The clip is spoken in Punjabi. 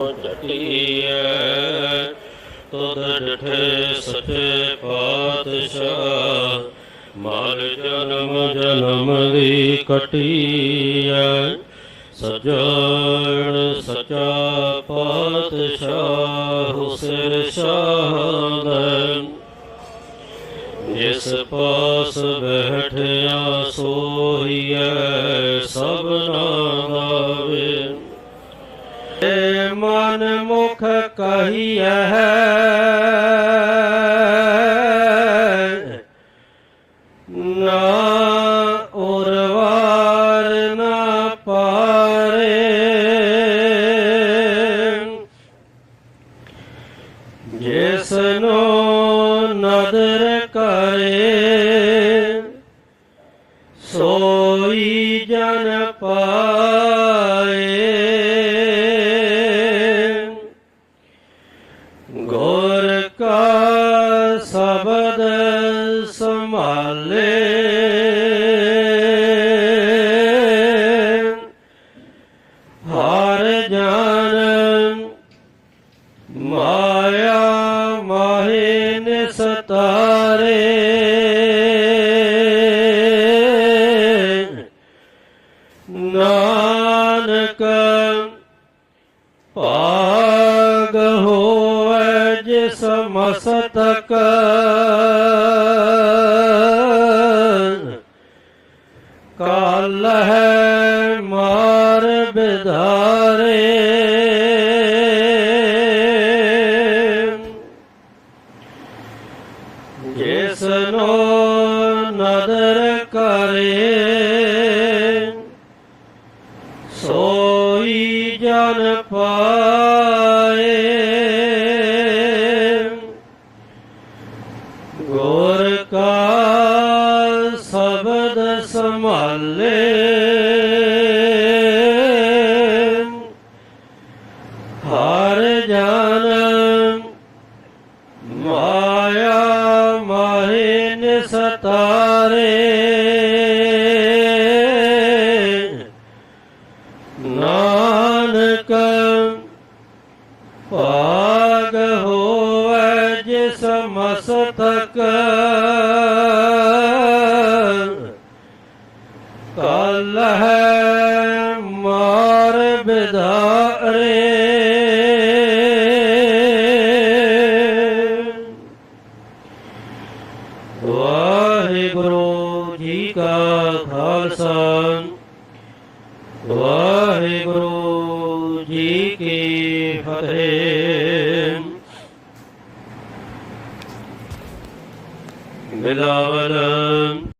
ਜਟੀਐ ਤੁਧ ਡਠੇ ਸਚੇ ਪਾਤਸ਼ਾਹ, ਮਾਲ ਜਨਮ ਜਨਮ ਦੀ ਕਟੀਐ। ਸਜਣ ਸਚਾ ਪਾਤਸ਼ਾਹ ਸਿਰ ਸ਼ਾਹਦਨ ਜਿਸ ਪਾਸ ਬੈਠਿਆ ਸੋਈਐ ਸਭਨਾ ਮਨ ਮੁਖ ਕਹੀਐ। ਨਾ ਉਰਵਾਰ ਨਾ ਪਾਰੇ। ਜਿਸ ਨਦਰ ਕਰੇ ਸੋਈ ਜਨ ਪਾ ਸ਼ਬਦ ਸੰਭਾਲੇ। ਹਰ ਜਨ ਮਾਇਆ ਮਾਹੇ ਨਿਸਤਾਰੇ। ਨਾਨਕ ਭਾਗ ਸਤਕ ਕਾਲ ਹੈ ਮਾਰ ਬਿਧਾਰੇ। ਜਿਸ ਨੂੰ ਨਦਰ ਕਰੇ ਸੋਈ ਜਨ ਪਾਏ। ਗੁਰ ਕਾ ਸ਼ਬਦ ਸੰਭਾਲੇ। ਹਰ ਜਨ ਮਾਇਆ ਮਾਹੇ ਸਤਾਰੇ ਨਾਨਕ ਭਾਗ ਹੋਵੇ ਜਿਸ ਮਸਤਕ ਕਲ ਹੈ ਮਾਰ ਬਿਧਾਰੇ ਵਾਹਿਗੁਰੂ ਜੀ ਕਾ ਖਾਲਸਾ। ਵਾਹਿਗੁਰੂ ਜੀ ਕੀ ਫਤਿਹ। ਬਿਲਾਵਲ।